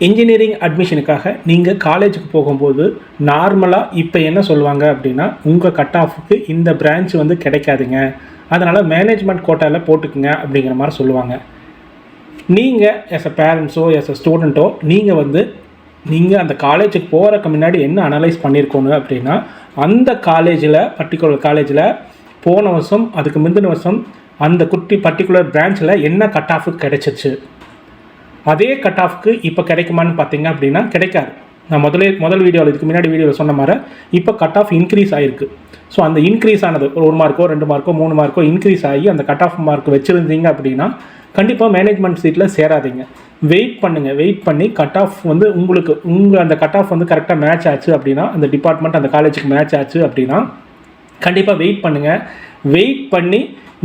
Engineering அட்மிஷனுக்காக நீங்கள் காலேஜுக்கு போகும்போது நார்மலாக இப்போ என்ன சொல்லுவாங்க அப்படின்னா உங்கள் கட் ஆஃபுக்கு இந்த பிரான்ச் வந்து கிடைக்காதுங்க. அதனால் மேனேஜ்மெண்ட் கோட்டாவில் போட்டுக்குங்க அப்படிங்கிற மாதிரி சொல்லுவாங்க. நீங்கள் எஸ் அ பேரண்ட்ஸோ எஸ் அ ஸ்டூடெண்ட்டோ நீங்கள் வந்து நீங்கள் அந்த காலேஜுக்கு போகிறக்கு முன்னாடி என்ன அனலைஸ் பண்ணியிருக்கோங்க அப்படின்னா அந்த காலேஜில் பர்டிகுலர் காலேஜில் போன வருஷம் அதுக்கு முந்தின வருஷம் அந்த குட்டி பர்டிகுலர் பிரான்ச்சில் என்ன கட் ஆஃபு கிடைச்சிச்சு? அதே கட் ஆஃப்க்கு இப்போ கிடைக்குமான்னு பார்த்தீங்க அப்படின்னா கிடைக்காது. நான் முதலே முதல் வீடியோவில் இதுக்கு முன்னாடி வீடியோவில் சொன்ன மாதிரி இப்போ கட் ஆஃப் இன்க்ரீஸ் ஆகிருக்கு ஸோ அந்த இன்க்ரீஸ் ஆனது ஒரு ஒரு மார்க்கோ ரெண்டு மார்க்கோ மூணு மார்க்கோ இன்க்ரீஸ் ஆகி அந்த கட் ஆஃப் மார்க் வச்சுருந்தீங்க அப்படின்னா கண்டிப்பாக மேனேஜ்மெண்ட் சீட்டில் சேராதீங்க. வெயிட் பண்ணுங்கள் வெயிட் பண்ணி கட் ஆஃப் வந்து உங்களுக்கு உங்கள் அந்த கட் ஆஃப் வந்து கரெக்டாக மேட்ச் ஆச்சு அப்படின்னா அந்த டிபார்ட்மெண்ட் அந்த காலேஜுக்கு மேட்ச் ஆச்சு அப்படின்னா கண்டிப்பாக வெயிட் பண்ணுங்கள் வெயிட் பண்ணி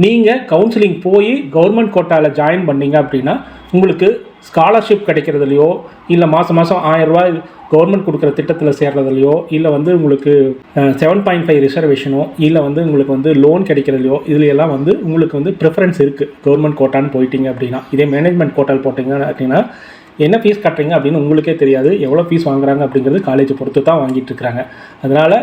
நீங்கள் கவுன்சிலிங் போய் கவர்மெண்ட் கோட்டாவில் ஜாயின் பண்ணீங்க அப்படின்னா உங்களுக்கு ஸ்காலர்ஷிப் கிடைக்கிறதுலையோ இல்லை மாதம் மாதம் ஆயிரரூபா கவர்மெண்ட் கொடுக்குற திட்டத்தில் சேர்றதுலையோ இல்லை வந்து உங்களுக்கு செவன் பாயிண்ட் ஃபைவ் ரிசர்வேஷனோ இல்லை வந்து உங்களுக்கு வந்து லோன் கிடைக்கிறதுலையோ இதுலையெல்லாம் வந்து உங்களுக்கு வந்து ப்ரிஃபரன்ஸ் இருக்குது கவர்மெண்ட் கோட்டான்னு போயிட்டீங்க அப்படின்னா இதே மேனேஜ்மெண்ட் கோட்டால் போட்டிங்க அப்படின்னா என்ன ஃபீஸ் கட்டுறீங்க அப்படின்னு உங்களுக்கே தெரியாது. எவ்வளோ ஃபீஸ் வாங்குறாங்க அப்படிங்கிறது காலேஜை பொறுத்து தான் வாங்கிட்டு இருக்காங்க அதனால்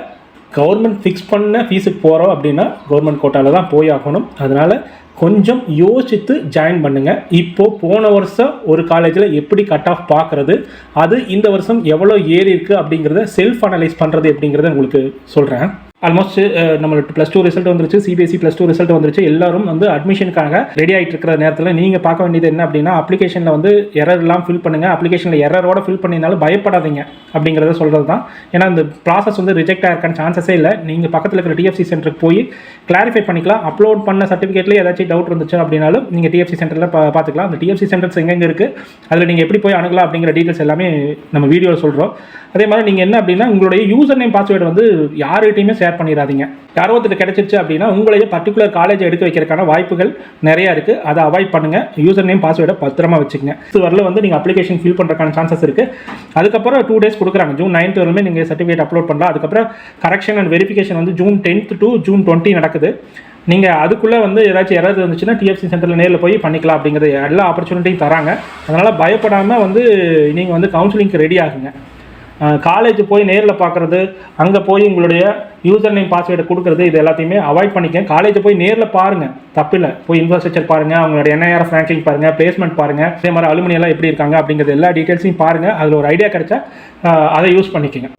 கவர்மெண்ட் ஃபிக்ஸ் பண்ண ஃபீஸுக்கு போகிறோம் அப்படின்னா கவர்மெண்ட் கோட்டாவில் தான் போய் ஆகணும். அதனால் கொஞ்சம் யோசித்து ஜாயின் பண்ணுங்கள் இப்போது போன வருஷம் ஒரு காலேஜில் எப்படி கட் ஆஃப் பார்க்குறது? அது இந்த வருஷம் எவ்வளோ ஏறி இருக்குது அப்படிங்கிறத செல்ஃப் அனலைஸ் பண்ணுறது அப்படிங்கிறத உங்களுக்கு சொல்கிறேன் ஆல்மோஸ்ட் நம்மளுக்கு ப்ளஸ் டூ ரிசல்ட் வந்துருச்சு சிபிஎஸ்சி ப்ளஸ் டூ ரிசல்ட் வந்துருச்சு. எல்லாரும் வந்து அட்மிஷனுக்காக ரெடி ஆகிட்டு இருக்கிற நேரத்தில் நீங்கள் பார்க்க வேண்டியது என்ன அப்படின்னா அப்ளிகேஷனில் வந்து எரர் எல்லாம் ஃபில் பண்ணுங்கள் அப்ளிகேஷனில் எரரோட ஃபில் பண்ணியிருந்தாலும் பயப்படாதீங்க அப்படிங்கிறத சொல்கிறது தான் ஏன்னா இந்த ப்ராசஸ் வந்து ரிஜெக்ட் ஆகிருக்கான சான்சஸே இல்லை. நீங்கள் பக்கத்தில் இருக்கிற டிஎஃப்சி சென்டருக்கு போய் கிளாரிஃபை பண்ணிக்கலாம். அப்லோட் பண்ண சர்டிஃபிகேட்லேயே ஏதாச்சும் டவுட் இருந்துச்சு அப்படின்னாலும் நீங்கள் டிஎஃப்சி சென்டரில் பா பார்த்துக்கலாம். அந்த டிஎஃப்சி சென்டர்ஸ் எங்கெங்கே இருக்குது அதில் நீங்கள் எப்படி போய் அணுகலாம் அப்படிங்கிற டீட்டெயில்ஸ் எல்லாமே நம்ம வீடியோவில் சொல்கிறோம் அதே மாதிரி நீங்கள் என்ன அப்படின்னா உங்களுடைய யூசர் நேம் பாஸ்வேர்டு வந்து யார்கிட்டையுமே ஷேர் பண்ணிடாதீங்க யாரோ ஒருத்தர் கிடைச்சிருச்சு அப்படின்னா உங்களையே பர்டிகுலர் காலேஜ் எடுத்து வைக்கிறதுக்கான வாய்ப்புகள் நிறையா இருக்குது அதை அவாய்ட் பண்ணுங்கள் யூசர் நேம் பாஸ்வேர்டை பத்திரமா வச்சுக்கங்க. இது வரல வந்து நீங்கள் அப்ளிகேஷன் ஃபில் பண்ணுறதுக்கான சான்சஸ் இருக்குது அதுக்கப்புறம் டூ டேஸ் கொடுக்குறாங்க. ஜூன் நைன்த் வரலுமே நீங்கள் சர்டிஃபிகேட் அப்லோட் பண்ணலாம். அதுக்கப்புறம் கரெக்ஷன் அண்ட் வெரிஃபிகேஷன் வந்து June tenth to June twenty நடக்குது. நீங்கள் அதுக்குள்ளே வந்து ஏதாச்சும் யாராவது இருந்துச்சுன்னா டிஎஃப்சி சென்டரில் நேரில் போய் பண்ணிக்கலாம் அப்படிங்கிறது எல்லா ஆப்பர்ச்சுனிட்டியும் தராங்க. அதனால் பயப்படாமல் வந்து நீங்கள் வந்து கவுன்சிலிங்க்கு ரெடி ஆகுங்க. காலேஜ் போய் நேரில் பார்க்குறது அங்கே போய் உங்களுடைய யூசர் நேம் பாஸ்வேர்டை கொடுக்குறது இது எல்லாத்தையுமே அவாய்ட் பண்ணிக்கங்க காலேஜை போய் நேரில் பாருங்கள் தப்பில்லை. போய் இன்ஃப்ராஸ்ட்ரக்சர் பாருங்கள் அவங்களோட என்ஐஆர் ரேங்கிங் பாருங்கள் பிளேஸ்மெண்ட் பாருங்கள் அதே மாதிரி அலுமினி எல்லாம் எப்படி இருக்காங்க அப்படிங்கிறது எல்லா டீட்டெயில்ஸையும் பாருங்கள் அதில் ஒரு ஐடியா கிடைச்சா அதை யூஸ் பண்ணிக்கோங்க.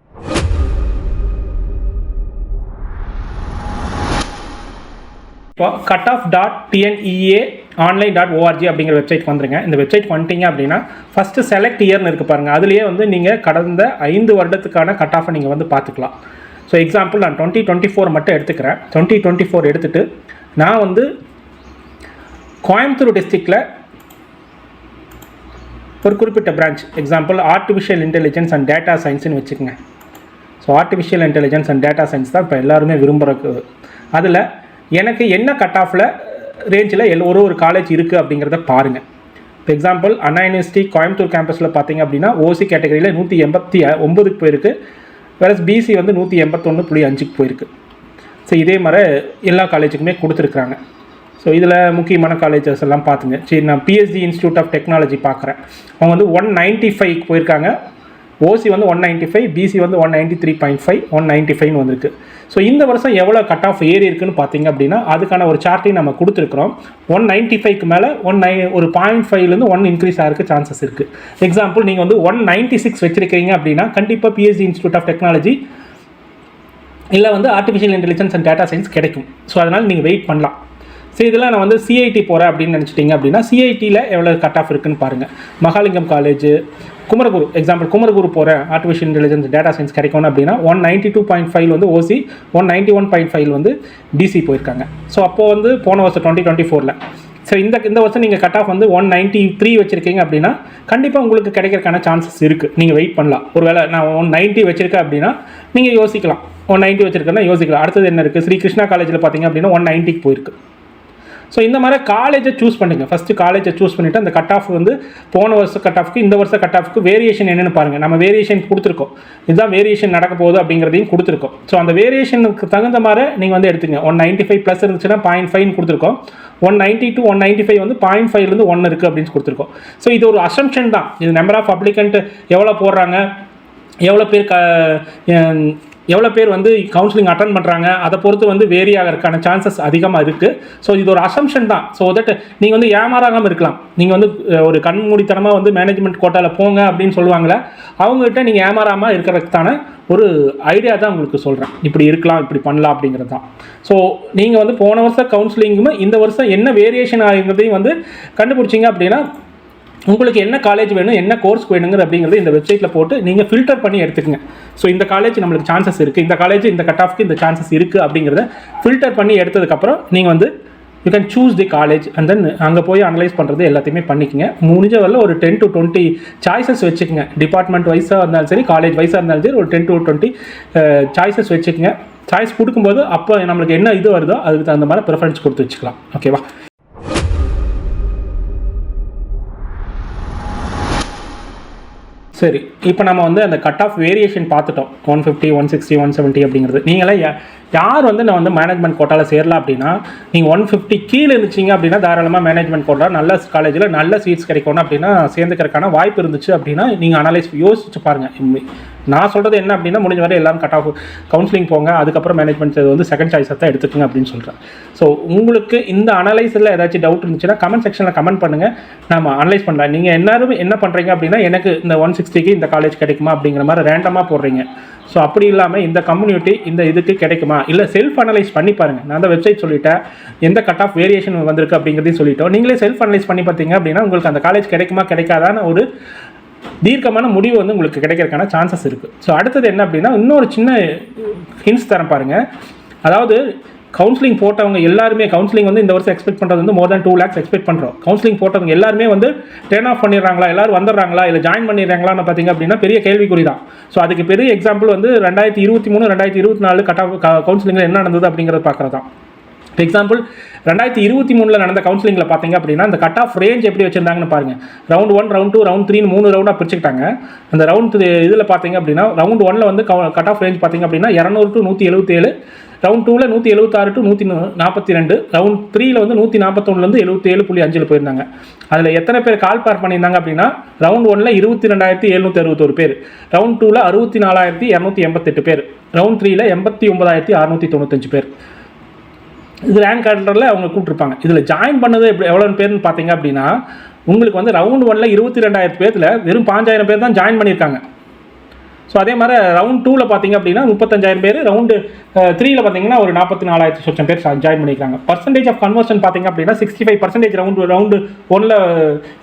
இப்போ cut off dot TNEA online dot O R G அப்படிங்கிற வெப்சைட் வந்துருங்க. இந்த வெப்சைட் வந்துட்டீங்க அப்படின்னா ஃபஸ்ட்டு செலக்ட் இயர்னு இருக்குது பாருங்கள் அதுலேயே வந்து நீங்கள் கடந்த ஐந்து வருடத்துக்கான கட் ஆஃபை நீங்கள் வந்து பார்த்துக்கலாம். ஸோ எக்ஸாம்பிள் நான் டுவெண்ட்டி டுவெண்ட்டி ஃபோர் மட்டும் எடுத்துக்கிறேன். டுவெண்ட்டி டுவெண்ட்டி ஃபோர் எடுத்துகிட்டு நான் வந்து கோயம்புத்தூர் டிஸ்ட்ரிக்டில் ஒரு குறிப்பிட்ட branch example artificial intelligence and data சயின்ஸ்னு வச்சுக்கோங்க. So artificial intelligence and data science தான் இப்போ எல்லாருமே விரும்புகிறக்கு அதில் எனக்கு என்ன கட் ஆஃபில் ரேஞ்சில் எல் ஒரு ஒரு காலேஜ் இருக்குது அப்படிங்கிறத பாருங்கள் இப்போ எக்ஸாம்பிள் அண்ணா யூனிவர்சிட்டி கோயம்புத்தூர் கேம்பஸில் பார்த்தீங்க அப்படின்னா ஓசி கேட்டகரியில் நூற்றி எண்பத்தி ஒம்பதுக்கு போயிருக்கு. வேறு பிசி வந்து நூற்றி எண்பத்தொன்று புள்ளி அஞ்சுக்கு போயிருக்கு. ஸோ இதே மாதிரி எல்லா காலேஜுக்குமே கொடுத்துருக்குறாங்க. ஸோ இதில் முக்கியமான காலேஜஸ் எல்லாம் பார்த்துங்க சரி நான் பிஎஸ்டி இன்ஸ்டியூட் ஆஃப் டெக்னாலஜி பார்க்குறேன் அவங்க வந்து ஒன் நைன்ட்டி ஃபைவ் போயிருக்காங்க ஓசி வந்து ஒன் நைன்ட்டி ஃபைவ் பிசி வந்து one ninety three point five one ninety ஃபைவ்னு வந்திருக்கு. ஸோ இந்த வருஷம் எவ்வளோ கட் ஆஃப் ஏறி இருக்குன்னு பார்த்தீங்க அப்படின்னா அதுக்கான ஒரு சார்ட்டையும் நம்ம கொடுத்துருக்குறோம். ஒன் நைன்ட்டி ஃபைவ்க்கு மேலே ஒன் நை ஒரு பாயிண்ட் ஃபைவ்லேருந்து ஒன் இன்க்ரீஸ் ஆகிறதுக்கு சான்சஸ் இருக்குது எக்ஸாம்பிள் நீங்கள் வந்து ஒன் நைன்ட்டி சிக்ஸ் வச்சிருக்கீங்க அப்படின்னா கண்டிப்பாக பிஎஸ்சி இன்ஸ்டியூட் ஆஃப் டெக்னாலஜி இல்லை வந்து artificial intelligence and data science கிடைக்கும். ஸோ அதனால் நீங்கள் வெயிட் பண்ணலாம். ஸோ இதெல்லாம் நான் வந்து சிஐடி போகிறேன் அப்படின்னு நினச்சிட்டிங்க அப்படின்னா சிஐடியில் எவ்வளோ கட் ஆஃப் இருக்குன்னு பாருங்கள் மகாலிங்கம் காலேஜ் குமரகுரு எக்ஸாம்பிள் குமரகுரு போகிற ஆர்டிஃபிஷியல் இன்டெலிஜென்ஸ் டேட்டா சயின்ஸ் கிடைக்கணும் அப்படின்னா one ninety two point five வந்து OC one ninety one point five வந்து டிசி போயிருக்காங்க. ஸோ அப்போது வந்து போன வருஷம் டுவெண்ட்டி டுவெண்ட்டி ஃபோரில் ஸோ இந்த இந்த வருஷம் நீங்கள் கட் ஆஃப் வந்து ஒன் நைன்ட்டி த்ரீ வச்சுருக்கீங்க அப்படின்னா கண்டிப்பாக உங்களுக்கு கிடைக்கிறக்கான சான்சஸ் இருக்குது நீங்கள் வெயிட் பண்ணலாம். ஒரு வேளை நான் ஒன் நைன்ட்டி வச்சுருக்கேன் அப்படின்னா நீங்கள் யோசிக்கலாம். ஒன் நைன்ட்டி வச்சுருக்கேன்னா யோசிக்கலாம். அடுத்தது என்ன இருக்குது ஸ்ரீ கிருஷ்ணா காலேஜில் பார்த்தீங்க அப்படின்னா ஒன் நைன்ட்டிக்கு போயிருக்கு. ஸோ இந்த மாதிரி காலேஜை சூஸ் பண்ணுங்கள் ஃபஸ்ட்டு காலேஜை சூஸ் பண்ணிவிட்டு அந்த கட் ஆஃப் வந்து போன வருஷம் கட் ஆஃப்க்கு இந்த வருஷம் கட் ஆஃப்க்கு வேரியேஷன் என்னென்னு பாருங்கள் நம்ம வேரியேஷன் கொடுத்துருக்கோம். இதுதான் வேரியேஷன் நடக்க போகுது அப்படிங்கிறதையும் கொடுத்துருக்கோம். ஸோ அந்த வேரியேஷனுக்கு தகுந்த மாதிரி நீங்கள் வந்து எடுத்துங்க. ஒன் நைன்ட்டி ஃபைவ் ப்ளஸ் இருந்துச்சுன்னா பாயிண்ட் ஃபைவ்னு கொடுத்துருக்கோம். One ninety to one ninety five வந்து பாயிண்ட் ஃபைவ்லேருந்து ஒன் இருக்குது அப்படின்னு கொடுத்துருக்கோம். ஸோ இது ஒரு அசம்ஷன் தான். இது நம்பர் ஆஃப் அப்ளிகண்ட் எவ்வளோ போடுறாங்க? எவ்வளோ பேர் க எவ்வளோ பேர் வந்து கவுன்சிலிங் அட்டன் பண்ணுறாங்க அதை பொறுத்து வந்து வேரி ஆகிறதுக்கான சான்சஸ் அதிகமாக இருக்குது ஸோ இது ஒரு அசம்ஷன் தான். ஸோ தட் நீங்கள் வந்து ஏமாறாகாமல் இருக்கலாம். நீங்கள் வந்து ஒரு கண்மூடித்தனமாக வந்து மேனேஜ்மெண்ட் கோட்டாவில் போங்க அப்படின்னு சொல்லுவாங்களே அவங்ககிட்ட நீங்கள் ஏமாறாமல் இருக்கிறதுக்கான ஒரு ஐடியா தான் உங்களுக்கு சொல்கிறேன் இப்படி இருக்கலாம் இப்படி பண்ணலாம் அப்படிங்கிறது தான். ஸோ நீங்கள் வந்து போன வருஷம் கவுன்சிலிங்குமே இந்த வருஷம் என்ன வேரியேஷன் ஆகுங்கிறதையும் வந்து கண்டுபிடிச்சிங்க அப்படின்னா உங்களுக்கு என்ன காலேஜ் வேணும் என்ன கோர்ஸ் வேணுங்கிற அப்படிங்கிறது இந்த வெப்சைட்டில் போட்டு நீங்கள் ஃபில்டர் பண்ணி எடுத்துக்கங்க. ஸோ இந்த காலேஜ் நம்மளுக்கு சான்சஸ் இருக்குது இந்த காலேஜ் இந்த கட் ஆஃப்க்கு இந்த சான்சஸ் இருக்குது அப்படிங்கிறத ஃபில்டர் பண்ணி எடுத்ததுக்கப்புறம் நீங்கள் வந்து you can choose the college and then அங்கே போய் அனலைஸ் பண்ணுறது எல்லாத்தையுமே பண்ணிக்கங்க. முடிஞ்ச வரல ஒரு டென் டு டுவெண்ட்டி சாய்ஸஸ் வச்சுக்கோங்க. டிபார்ட்மெண்ட் வைஸாக இருந்தாலும் சரி காலேஜ் வைஸாக இருந்தாலும் சரி ஒரு டென் டு டுவெண்ட்டி சாய்ஸஸ் வச்சுக்கோங்க. சாய்ஸ் கொடுக்கும்போது அப்போ நம்மளுக்கு என்ன இது வருதோ அதுக்கு தகுந்த மாதிரி ப்ரிஃபரன்ஸ் கொடுத்து வச்சுக்கலாம். ஓகேவா சரி இப்போ நம்ம வந்து அந்த கட் ஆஃப் வேரியேஷன் பார்த்துட்டோம். One fifty one sixty one seventy அப்படிங்கிறது. நீங்களாம் யா- யார் வந்து நான் வந்து மேனேஜ்மெண்ட் கோட்டாவில் சேரலாம் அப்படின்னா நீங்கள் ஒன் ஃபிஃப்டி கீழே இருந்துச்சிங்க அப்படின்னா தாராளமாக மேனேஜ்மெண்ட் கோட்டா நல்ல காலேஜில் நல்ல சீட்ஸ் கிடைக்கணும் அப்படின்னா சேர்ந்துக்கிறதுக்கான வாய்ப்பு இருந்துச்சு அப்படின்னா நீங்கள் அனலைஸ் யோசிச்சு பாருங்கள் நான் சொல்கிறது என்ன அப்படின்னா முடிஞ்ச வரை எல்லாரும் கட் ஆஃப் கவுன்சிலிங் போங்க அதுக்கப்புறம் மேனேஜ்மெண்ட் வந்து செகண்ட் சாய்ஸை தான் எடுத்துக்கங்க அப்படின்னு சொல்கிறேன் ஸோ உங்களுக்கு இந்த அனலைஸில் ஏதாச்சும் டவுட் இருந்துச்சுன்னா கமெண்ட் செக்ஷனில் கமெண்ட் பண்ணுங்கள் நம்ம அனலைஸ் பண்ணலாம். நீங்கள் எல்லாரும் என்ன பண்ணுறீங்க அப்படின்னா எனக்கு இந்த ஒன் சிக்ஸ்டிக்கு இந்த காலேஜ் கிடைக்குமா அப்படிங்கிற மாதிரி ரேண்டமாக போடுறீங்க. ஸோ அப்படி இல்லாமல் இந்த கம்யூனிட்டி இந்த இதுக்கு கிடைக்குமா? இல்லை செல்ஃப் அனலைஸ் பண்ணி பாருங்கள் நான் அந்த வெப்சைட் சொல்லிட்டேன். எந்த கட் ஆஃப் வேரியேஷன் வந்திருக்கு அப்படிங்கிறதையும் சொல்லிட்டோம். நீங்களே செல்ஃப் அனலைஸ் பண்ணி பார்த்தீங்க அப்படின்னா உங்களுக்கு அந்த காலேஜ் கிடைக்குமா கிடைக்காதான்னு ஒரு தீர்க்கமான முடிவு வந்து உங்களுக்கு கிடைக்கிறதுக்கான சான்சஸ் இருக்குது ஸோ அடுத்தது என்ன அப்படின்னா இன்னொரு சின்ன ஹிண்ட்ஸ் தரேன் பாருங்கள் அதாவது கவுன்சிலிங் போட்டவங்க எல்லாருமே கவுன்சிலிங் வந்து இந்த வருஷம் எக்ஸ்பெக்ட் பண்ணுறது வந்து more than two lakhs expect பண்ணுறோம் கவுன்சிலிங் போட்டவங்க எல்லாருமே வந்து டேர்ன் ஆஃப் பண்ணிடுறாங்களா எல்லாரும் வந்துடுறாங்களா இல்லை ஜாயின் பண்ணிடுறாங்களான்னு பார்த்தீங்க அப்படின்னா பெரிய கேள்விக்குறி தான். ஸோ அதுக்கு பெரிய எக்ஸாம்பிள் வந்து ரெண்டாயிரத்தி இருபத்தி மூணு ரெண்டாயிரத்தி இருபத்தி நாலு கட் ஆஃப் கவுன்சிலிங்கில் என்ன நடந்தது அப்படிங்கிறத பார்க்குறது தான். எக்ஸாம்பிள் ரெண்டாயிரத்தி இருபத்தி மூணில் நடந்த கவுன்சிலிங்கில் பார்த்தீங்க அப்படின்னா அந்த கட் ஆஃப் ரேஞ்ச் எப்படி வச்சிருந்தாங்கன்னு பாருங்க. Round one round two round three மூணு ரவுண்டாக பிரிச்சுக்கிட்டாங்க. அந்த ரவுண்ட் இதில் பார்த்தீங்க அப்படின்னா ரவுண்ட் ஒன்ல வந்து கட் ஆஃப் ரேஞ்ச் பார்த்தீங்க அப்படின்னா இரநூறு டு நூற்றி எழுபத்தேழு ரவுண்ட் டூவில் நூற்றி எழுபத்தாறு டு நூற்றி நாற்பத்தி ரெண்டு. ரவுண்ட் த்ரீயில் வந்து நூற்றி நாற்பத்தொன்னுலேருந்து எழுபத்தேழு புள்ளி அஞ்சில் போயிருந்தாங்க. அதில் எத்தனை பேர் கால் பார் பண்ணியிருந்தாங்க அப்படின்னா ரவுண்ட் ஒன்ல இருபத்தி ரெண்டாயிரத்தி எழுநூற்றி அறுபத்தொரு பேர். ரவுண்ட் டூவில் அறுபத்தி நாலாயிரத்தி இரநூத்தி எண்பத்தெட்டு பேர். ரவுண்ட் த்ரீயில் எண்பத்தி ஒன்பதாயிரத்தி அறுநூற்றி தொண்ணூத்தஞ்சு பேர். இது ரேங்க் ஆர்டரில் அவங்க கூப்பிட்ருப்பாங்க இதில் ஜாயின் பண்ணது எப்படி எவ்வளோ பேர்னு பார்த்தீங்க அப்படின்னா உங்களுக்கு வந்து ரவுண்ட் ஒன்ல இருபத்தி ரெண்டாயிரம் பேர்த்தில் வெறும் பாஞ்சாயிரம் பேர் தான் ஜாயின் பண்ணியிருக்காங்க. ஸோ அதே மாதிரி ரவுண்ட் டூவில் பார்த்தீங்க அப்படின்னா முப்பத்தஞ்சாயிரம் பேர் ரவுண்டு த்ரீயில் பார்த்தீங்கன்னா ஒரு நாற்பத்தி நாலாயிரத்தி சொச்சம் பேர் ஜாயின் பண்ணியிருக்காங்க பர்சன்டேஜ் ஆஃப் கன்வர்ஷன் பார்த்தீங்க அப்படின்னா sixty five percentage round round ஒன்றில்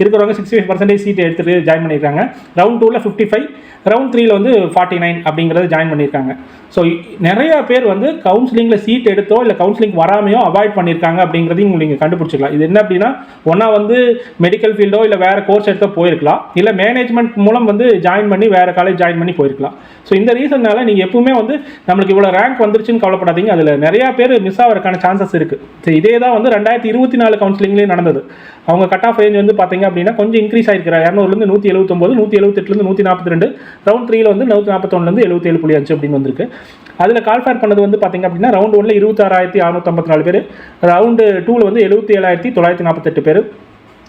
இருக்கிறவங்க சிக்ஸ்டி ஃபைவ் பர்சன்டேஜ் சீட் எடுத்துட்டு ஜாயின் பண்ணியிருக்காங்க ரவுண்ட் டூவில் ஃபிஃப்டி ஃபைவ் ரவுண்ட் த்ரீயில் வந்து ஃபார்ட்டி நைன் அப்படிங்கிறத ஜாயின் பண்ணியிருக்காங்க ஸோ நிறைய பேர் வந்து கவுன்சிலிங்கில் சீட் எடுத்தோ இல்லை கவுன்சிலிங் வராமையோ அவாய்ட் பண்ணியிருக்காங்க அப்படிங்கிறதையும் நீங்கள் கண்டுபிடிச்சிக்கலாம். இது என்ன அப்படின்னா ஒன்றா வந்து மெடிக்கல் ஃபீல்டோ இல்லை வேறு கோர்ஸ் எடுத்தோ போயிருக்கலாம். இல்லை மேனேஜ்மெண்ட் மூலம் வந்து ஜாயின் பண்ணி வேறு காலேஜ் ஜாயின் பண்ணி போயிருக்கலாம். ஸோ இந்த ரீசன்னால நீங்கள் எப்பவுமே வந்து நம்மளுக்கு இவ்வளோ ரேங்க் வந்துருச்சுன்னு கவலைப்படாதீங்க. அதில் நிறையா பேர் மிஸ் ஆகிறதுக்கான சான்சஸ் இருக்குது ஸோ இதே தான் வந்து ரெண்டாயிரத்தி இருபத்தி நாலு கவுன்சிலிங்லேயும் நடந்தது. அவங்க கட் ஆஃப் ரேஞ்ச் வந்து பார்த்தீங்க அப்படின்னா கொஞ்சம் இன்க்ரீஸ் ஆயிருக்கிற இரநூறுலேருந்து நூற்றி எழுபத்தொம்போது நூற்றி எழுபத்தெட்டுலேருந்து நூற்றி நாற்பத்தி ரெண்டு ரவுண்ட் த்ரீல வந்து நூற்றி நாற்பத்தொன்னுலேருந்து எழுபத்தேழு புள்ளி அஞ்சு அப்படின்னு வந்திருக்கு. அதில் கால்ஃபேர் பண்ணது வந்து பார்த்தீங்க அப்படின்னா ரவுண்ட் ஒன்ல இருபத்தாறாயிரத்தி அறுநூத்தம்பத்தி நாலு பேர் ரவுண்டு டூவில் வந்து எழுபத்தி ஏழாயிரத்தி தொள்ளாயிரத்தி நாற்பத்தெட்டு பேர்.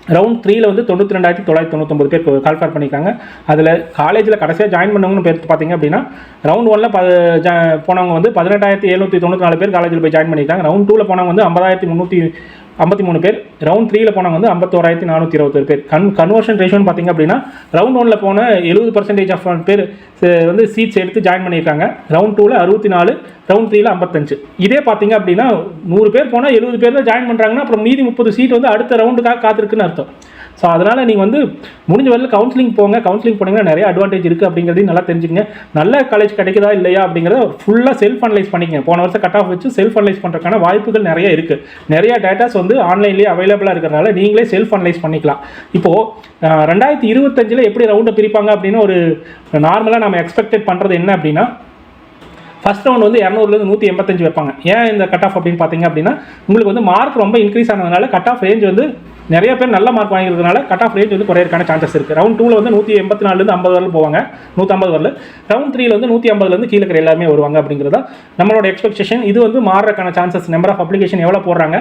ரவுண்ட் த்ரீல வந்து தொண்ணூற்றி ரெண்டாயிரத்தி தொள்ளாயிரத்தி தொண்ணூத்தொம்பது பேர் குவாலிஃபை பண்ணியிருக்காங்க அதில் காலேஜில் கடைசியாக ஜாயின் பண்ணவங்கன்னு பேர் பார்த்தீங்க அப்படின்னா ரவுண்ட் ஒன்ல ப ஜா- போனவங்க வந்து பதினெட்டாயிரத்தி எழுநூற்றி தொண்ணூற்றி நாலு பேர் காலேஜில் போய் ஜாயின் பண்ணியிருக்காங்க ரவுண்ட் டூவில் போனவங்க வந்து ஐம்பதாயிரத்தி முந்நூற்றி ஐம்பத்தி மூணு பேர். ரவுண்ட் த்ரீல போனவங்க வந்து ஐம்பத்தோராயிரத்தி நானூற்றி இருபத்தொரு பேர். கன் கன்வர்ஷன் ரேஷியோன்னு பார்த்தீங்க அப்படின்னா ரவுண்ட் ஒனில் போன எழுபது பர்சன்டேஜ் ஆஃப் பேர் வந்து சீட்ஸ் எடுத்து ஜாயின் பண்ணியிருக்காங்க. ரவுண்ட் டூவில் அறுபத்தி நாலு ரவுண்ட் த்ரீல ஐம்பத்தஞ்சு. இதே பார்த்தீங்க அப்படின்னா நூறு பேர் போனால் எழுபது பேர் தான் ஜாயின் பண்ணுறாங்கன்னா அப்புறம் மீதி முப்பது சீட் வந்து அடுத்த ரவுண்டுக்காக காத்திருக்குன்னு அர்த்தம். ஸோ அதனால் நீங்கள் வந்து முடிஞ்ச வரையில் கவுன்சிலிங் போங்க. கவுன்சிலிங் போனீங்கன்னா நிறைய அட்வான்டேஜ் இருக்குது அப்படிங்கிறதையும் நல்லா தெரிஞ்சுக்கங்க. நல்ல காலேஜ் கிடைக்குதா இல்லையா அப்படிங்கிறத ஃபுல்லாக செல்ஃப் அனலைஸ் பண்ணிக்கங்க. போன வருஷம் கட் ஆஃப் வச்சு செல்ஃப் அனலைஸ் பண்ணுறதுக்கான வாய்ப்புகள் நிறைய இருக்குது நிறைய டேட்டாஸ் வந்து ஆன்லைன்லேயே அவைலபிளாக இருக்கிறனால நீங்களே செல்ஃப் அனலைஸ் பண்ணிக்கலாம் இப்போது ரெண்டாயிரத்தி இருபத்தஞ்சில் எப்படி ரவுண்டை பிரிப்பாங்க அப்படின்னு ஒரு நார்மலாக நம்ம எக்ஸ்பெக்டட் பண்ணுறது என்ன அப்படின்னா ஃபஸ்ட் ரவுண்ட் வந்து இரநூறுலேருந்து நூற்றி எண்பத்தஞ்சு வைப்பாங்க. ஏன் இந்த கட் ஆஃப் அப்படின்னு பார்த்தீங்க அப்படின்னா உங்களுக்கு வந்து மார்க் ரொம்ப இன்க்ரீஸ் ஆனதுனால கட் ஆஃப் ரேஞ்ச் வந்து நிறைய பேர் நல்ல மார்க் வாங்கியிருக்கனால கட் ஆஃப் ரேஞ்ச் வந்து குறையிறக்கான சான்சஸ் இருக்குது ரவுண்ட் டூவில் வந்து நூற்றி எண்பத்தி நாலுலேருந்து ஐம்பது வரலும் போவாங்க. நூற்றம்பது வரல. ரவுண்ட் த்ரீல வந்து நூற்றி ஐம்பதுலேருந்து கீழே இருக்கிற எல்லாமே வருவாங்க அப்படிங்கிறதா தான் நம்மளோட எக்ஸ்பெக்டேஷன் இது வந்து மாறுறதுக்கான சான்சஸ் நம்பர் ஆஃப் அப்ளிகேஷன் எவ்வளோ போடுறாங்க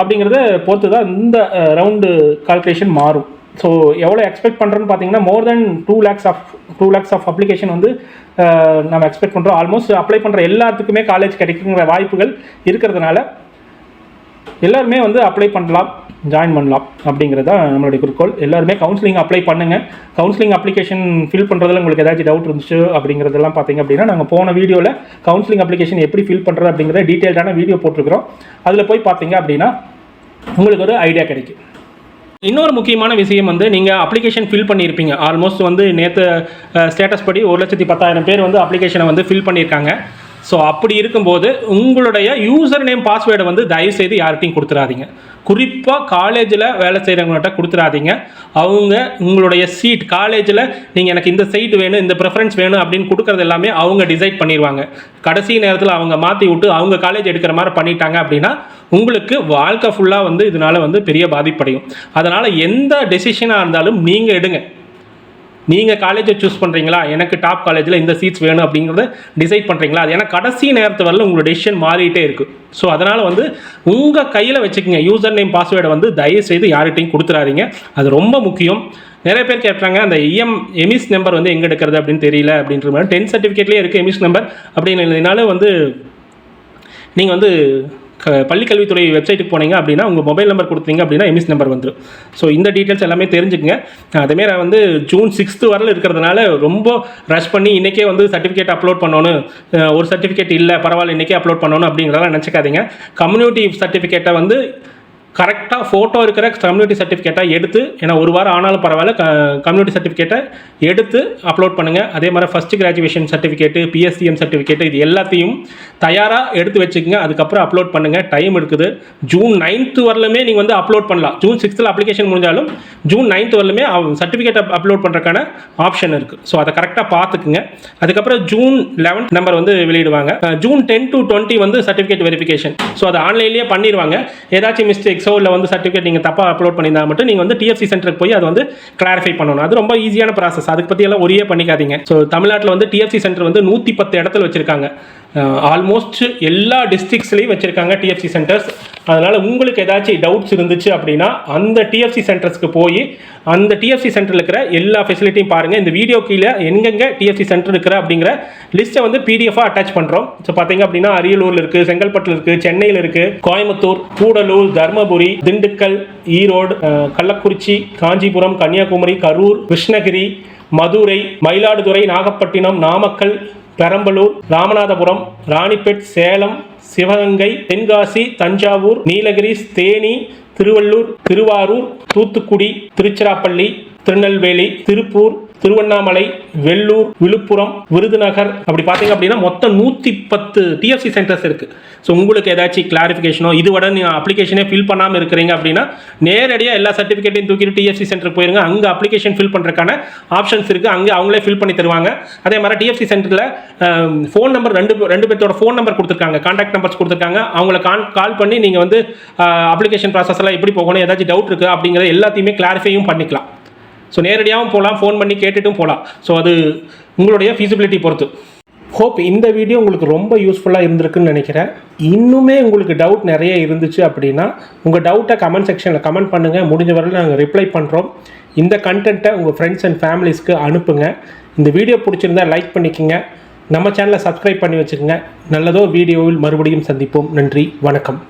அப்படிங்கிறத பொறுத்து தான் இந்த ரவுண்டு கால்குலேஷன் மாறும். ஸோ எவ்வளோ எக்ஸ்பெக்ட் பண்ணுறோன்னு பார்த்தீங்கன்னா more than two lakhs of two lakhs of application வந்து நம்ம எக்ஸ்பெக்ட் பண்ணுறோம் ஆல்மோஸ்ட் அப்ளை பண்ணுற எல்லாத்துக்குமே காலேஜ் கிடைக்குங்கிற வாய்ப்புகள் இருக்கிறதுனால எல்லாருமே வந்து அப்ளை பண்ணலாம் ஜாயின் பண்ணலாம் அப்படிங்கிறது தான் நம்மளுடைய குறிக்கோள். எல்லாருமே கவுன்சிலிங் அப்ளை பண்ணுங்கள் கவுன்சிலிங் அப்ளிகேஷன் ஃபில் பண்ணுறதுல உங்களுக்கு ஏதாச்சும் டவுட் இருந்துச்சு அப்படிங்கிறதெல்லாம் பார்த்தீங்க அப்படின்னா நாங்கள் போன வீடியோவில் கவுன்சிலிங் அப்ளிகேஷன் எப்படி ஃபில் பண்ணுறது அப்படிங்கிற டீட்டெயில்டான வீடியோ போட்டிருக்கிறோம். அதில் போய் பார்த்தீங்க அப்படின்னா உங்களுக்கு ஒரு ஐடியா கிடைக்கும். இன்னொரு முக்கியமான விஷயம் வந்து நீங்கள் அப்ளிகேஷன் ஃபில் பண்ணியிருப்பீங்க. ஆல்மோஸ்ட் வந்து நேற்று ஸ்டேட்டஸ் படி ஒரு லட்சத்தி பத்தாயிரம் பேர் வந்து அப்ளிகேஷனை வந்து ஃபில் பண்ணியிருக்காங்க. ஸோ அப்படி இருக்கும்போது உங்களுடைய யூசர் நேம் பாஸ்வேர்டை வந்து தயவுசெய்து யார்கிட்டையும் கொடுத்துடாதீங்க குறிப்பாக காலேஜில் வேலை செய்கிறவங்கள்ட்ட கொடுத்துடாதீங்க அவங்க உங்களுடைய சீட் காலேஜில் நீங்கள் எனக்கு இந்த சீட் வேணும் இந்த ப்ரிஃபரன்ஸ் வேணும் அப்படின்னு கொடுக்குறது எல்லாமே அவங்க டிசைட் பண்ணிடுவாங்க. கடைசி நேரத்தில் அவங்க மாற்றி விட்டு அவங்க காலேஜ் எடுக்கிற மாதிரி பண்ணிட்டாங்க அப்படின்னா உங்களுக்கு வாழ்க்கை ஃபுல்லாக வந்து இதனால் வந்து பெரிய பாதிப்படையும். அதனால் எந்த டெசிஷனாக இருந்தாலும் நீங்கள் எடுங்க. நீங்கள் காலேஜை சூஸ் பண்ணுறீங்களா எனக்கு டாப் காலேஜில் இந்த சீட்ஸ் வேணும் அப்படிங்கிறத டிசைட் பண்ணுறீங்களா அது ஏன்னா கடைசி நேரத்து வரல உங்களோட டெசிஷன் மாறிட்டே இருக்குது ஸோ அதனால் வந்து உங்கள் கையில் வச்சுக்கோங்க. யூசர் நேம் பாஸ்வேர்டை வந்து தயவு செய்து யார்கிட்டையும் கொடுத்துறாதீங்க. அது ரொம்ப முக்கியம். நிறைய பேர் கேட்குறாங்க அந்த இஎம் எமிஸ் நம்பர் வந்து எங்கே எடுக்கிறது அப்படின்னு தெரியல அப்படின்ற மாதிரி. டென்த் சர்டிஃபிகேட்லேயே இருக்குது எமிஸ் நம்பர் அப்படின்னு வந்து நீங்கள் வந்து பள்ளிக்கல்வித்துறை வெப்சைட்டுக்கு போனீங்க அப்படின்னா உங்கள் மொபைல் நம்பர் கொடுத்தீங்க அப்படின்னா எமிஸ் நம்பர் வந்துடும் ஸோ இந்த டீட்டெயில்ஸ் எல்லாமே தெரிஞ்சுக்கங்க. அதேமாரி வந்து ஜூன் சிக்ஸ்த்து வரல இருக்கிறதுனால ரொம்ப ரஷ் பண்ணி இன்றைக்கே வந்து சர்டிஃபிகேட் அப்லோட் பண்ணணும். ஒரு சர்டிஃபிகேட் இல்லை பரவாயில்ல இன்றைக்கே அப்லோட் பண்ணணும் அப்படிங்கிறதெல்லாம் நினச்சிக்காதீங்க. கம்யூனிட்டி சர்டிஃபிகேட்டை வந்து கரெக்டாக ஃபோட்டோ இருக்கிற கம்யூனிட்டி சர்டிஃபிகேட்டை எடுத்து ஏன்னா ஒரு வாரம் ஆனாலும் பரவாயில்ல கம்யூனிட்டி சர்டிஃபிகேட்டை எடுத்து அப்லோட் பண்ணுங்கள் அதே மாதிரி first graduation certificate PSTM certificate இது எல்லாத்தையும் தயாராக எடுத்து வச்சுக்கோங்க. அதுக்கப்புறம் அப்லோட் பண்ணுங்கள் டைம் இருக்குது. ஜூன் நைன்த்து வரலுமே நீங்கள் வந்து அப்லோட் பண்ணலாம். ஜூன் சிக்ஸ்த்தில் அப்ளிகேஷன் முடிஞ்சாலும் ஜூன் நைன்த் வரலுமே சர்டிஃபிகேட் அப்லோட் பண்ணுறதுக்கான ஆப்ஷன் இருக்குது ஸோ அதை கரெக்டாக பார்த்துக்குங்க. அதுக்கப்புறம் ஜூன் லெவன்த் நம்பர் வந்து வெளியிடுவாங்க. ஜூன் டென் டு டுவெண்ட்டி வந்து சர்டிஃபிகேட் வெரிஃபிகேஷன் ஸோ அதை ஆன்லைன்லேயே பண்ணிடுவாங்க ஏதாச்சும் மிஸ்டேக்ஸோ இல்லை வந்து சர்டிஃபிகேட் நீங்கள் தப்பாக அப்லோட் பண்ணியிருந்தா மட்டும் நீங்கள் வந்து டிஎஃப்சி சென்டருக்கு போய் அதை வந்து கிளாரிஃபை பண்ணணும். அது ரொம்ப ஈஸியான ப்ராசஸ் அதுக்கு பற்றி எல்லாம் ஒரே பண்ணிக்காதீங்க. ஸோ தமிழ்நாட்டில் வந்து டிஎஃப்சி சென்டர் வந்து நூற்றி பத்து இடத்துல வச்சுருக்காங்க. ஆல்மோஸ்ட் எல்லா டிஸ்ட்ரிக்ஸ்லேயும் வச்சுருக்காங்க டிஎஃப்சி சென்டர்ஸ் அதனால் உங்களுக்கு ஏதாச்சும் டவுட்ஸ் இருந்துச்சு அப்படின்னா அந்த டிஎஃப்சி சென்டர்ஸ்க்கு போய் அந்த டிஎஃப்சி சென்டரில் இருக்கிற எல்லா ஃபெசிலிட்டியும் பாருங்கள் இந்த வீடியோ கீழே எங்கெங்கே டிஎஃப்சி சென்டர் இருக்கிற அப்படிங்கிற லிஸ்ட்டை வந்து பிடிஎஃபாக அட்டாச் பண்ணுறோம் ஸோ பார்த்தீங்க அப்படின்னா அரியலூரில் இருக்குது செங்கல்பட்டில் இருக்குது சென்னையில் இருக்குது கோயம்புத்தூர் கூடலூர் தருமபுரி திண்டுக்கல் ஈரோடு கள்ளக்குறிச்சி காஞ்சிபுரம் கன்னியாகுமரி கரூர் கிருஷ்ணகிரி மதுரை மயிலாடுதுறை நாகப்பட்டினம் நாமக்கல் பெரம்பலூர் ராமநாதபுரம் ராணிப்பேட் சேலம் சிவகங்கை தென்காசி தஞ்சாவூர் நீலகிரி தேனி திருவள்ளூர் திருவாரூர் தூத்துக்குடி திருச்சிராப்பள்ளி திருநெல்வேலி திருப்பூர் திருவண்ணாமலை வெள்ளூர் விழுப்புரம் விருதுநகர் அப்படி பார்த்தீங்க அப்படின்னா மொத்தம் நூற்றி பத்து டிஎஃப்சி சென்டர்ஸ் இருக்குது ஸோ உங்களுக்கு ஏதாச்சும் கிளாரிஃபிகேஷனோ இதுவரை நீங்கள் அப்ளிகேஷனே ஃபில் பண்ணாமல் இருக்கிறீங்க அப்படின்னா நேரடியாக எல்லா சர்டிஃபிகேட்டையும் தூக்கிட்டு டிஎஃப்சி சென்டருக்கு போயிருங்க. அங்கே அப்ளிகேஷன் ஃபில் பண்ணுறதுக்கான ஆப்ஷன்ஸ் இருக்குது அங்கே அவங்களே ஃபில் பண்ணி தருவாங்க. அதே மாதிரி டிஎஃப்சி சென்டரில் ஃபோன் நம்பர் ரெண்டு ரெண்டு பேர்த்தோட ஃபோன் நம்பர் கொடுத்துருக்காங்க. கான்டாக்ட் நம்பர்ஸ் கொடுத்துருக்காங்க. அவங்கள கான் கால் பண்ணி நீங்கள் வந்து அப்ளிகேஷன் ப்ராசஸ்லாம் எல்லாம் எப்படி போகணும் ஏதாச்சும் டவுட் இருக்குது அப்படிங்கிறத எல்லாத்தையுமே கிளாரிஃபையும் பண்ணிக்கலாம். ஸோ நேரடியாகவும் போகலாம் ஃபோன் பண்ணி கேட்டுட்டும் போகலாம். ஸோ அது உங்களுடைய ஃபீசிபிலிட்டி பொறுத்து. ஹோப் இந்த வீடியோ உங்களுக்கு ரொம்ப யூஸ்ஃபுல்லாக இருந்திருக்குன்னு நினைக்கிறேன். இன்னுமே உங்களுக்கு டவுட் நிறைய இருந்துச்சு அப்படின்னா உங்கள் டவுட்டை கமெண்ட் செக்ஷனில் கமெண்ட் பண்ணுங்கள் முடிஞ்ச வரையில் நாங்கள் ரிப்ளை பண்ணுறோம் இந்த கண்டென்ட்டை உங்கள் ஃப்ரெண்ட்ஸ் அண்ட் ஃபேமிலிஸ்க்கு அனுப்புங்க. இந்த வீடியோ பிடிச்சிருந்தா லைக் பண்ணிக்கோங்க. நம்ம சேனலை சப்ஸ்கிரைப் பண்ணி வச்சுக்கோங்க. நல்லதோ வீடியோவில் மறுபடியும் சந்திப்போம். நன்றி வணக்கம்.